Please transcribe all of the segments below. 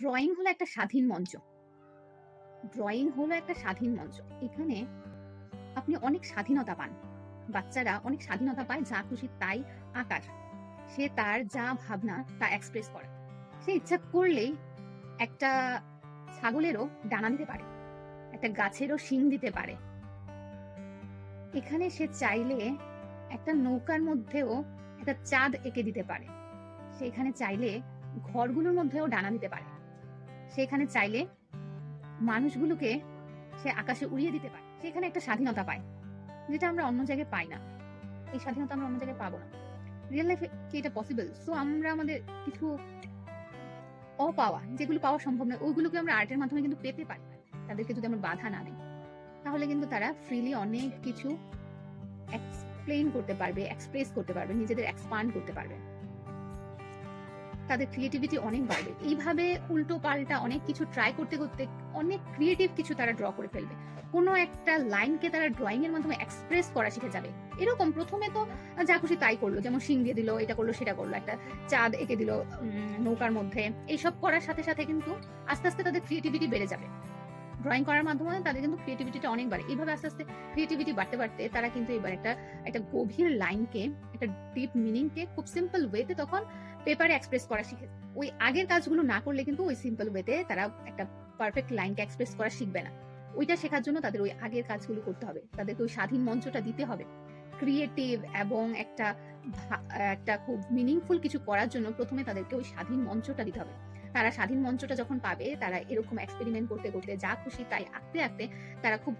Drawing হলো একটা স্বাধীন মঞ্চ। ড্রয়িং হলো একটা স্বাধীন মঞ্চ। এখানে আপনি অনেক স্বাধীনতা পান। বাচ্চারা অনেক স্বাধীনতা পায় যা খুশি তাই আকার। সে তার যা ভাবনা তা এক্সপ্রেস করে। সে ইচ্ছা করলেই একটা ছাগলেরও ডানা দিতে পারে, একটা গাছেরও শিং দিতে পারে। এখানে সে চাইলে একটা নৌকার মধ্যেও একটা চাঁদ এঁকে দিতে পারে। সে এখানে চাইলে ঘরগুলোর মধ্যেও ডানা দিতে পারে। সেখানে চাইলে মানুষগুলোকে সে আকাশে উড়িয়ে দিতে পারে। সেখানে একটা স্বাধীনতা পায়, যেটা আমরা অন্য জায়গায় পাই না। এই স্বাধীনতা আমরা অন্য জায়গায় পাবো না। রিয়েল লাইফে কি এটা পসিবল সো আমরা আমাদের কিছু অপাওয়া, যেগুলো পাওয়া সম্ভব নয়, ওইগুলোকে আমরা আর্টের মাধ্যমে কিন্তু পেতে পারি তাদেরকে যদি আমরা বাধা না দিই, তাহলে কিন্তু তারা ফ্রিলি অনেক কিছু এক্সপ্লেন করতে পারবে এক্সপ্রেস করতে পারবে, নিজেদের এক্সপান্ড করতে পারবে। তাদের ক্রিয়েটিভিটি অনেক বাড়বে। এইভাবে উল্টো পাল্টা অনেক কিছু ট্রাই করতে করতে অনেক ক্রিয়েটিভ কিছু তারা ড্র করে ফেলবে। কোনো একটা লাইনকে তারা ড্রয়িং এর মাধ্যমে এক্সপ্রেস করা শিখে যাবে। এরকম প্রথমে তো যা খুশি তাই করল। যেমন শিং দিয়ে দিল, এটা করল, সেটা করল। একটা চাঁদ এঁকে দিল নৌকার মধ্যে। এইসব করার সাথে সাথে কিন্তু আস্তে আস্তে তাদের ক্রিয়েটিভিটি বেড়ে যাবে। ড্রয়িং করার মাধ্যমে তাদের কিন্তু ক্রিয়েটিভিটিটা অনেক বাড়ে। এইভাবে আস্তে আস্তে ক্রিয়েটিভিটি বাড়তে বাড়তে তারা কিন্তু এবার একটা একটা গভীর লাইনকে একটা ডিপ মিনিংকে খুব সিম্পল ওয়েতে তখন পেপারে এক্সপ্রেস করা শিখে ওই আগের কাজগুলো না করলে কিন্তু ওই সিম্পল ওয়েতে তারা একটা পারফেক্ট লাইনকে এক্সপ্রেস করা শিখবে না। ওইটা শেখার জন্য তাদের ওই আগের কাজগুলো করতে হবে। তাদেরকে ওই স্বাধীন মঞ্চটা দিতে হবে। ক্রিয়েটিভ এবং একটা একটা খুব মিনিংফুল কিছু করার জন্য প্রথমে তাদেরকে ওই স্বাধীন মঞ্চটা দিতে হবে। তারা স্বাধীন মঞ্চটা যখন পাবে, তারা এরকম এক্সপেরিমেন্ট করতে করতে যা খুশি তাই আঁকতে আঁকতে তারা খুব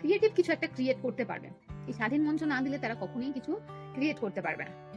ক্রিয়েটিভ কিছু একটা ক্রিয়েট করতে পারবে। এই স্বাধীন মঞ্চ না দিলে তারা কখনোই কিছু ক্রিয়েট করতে পারবে না।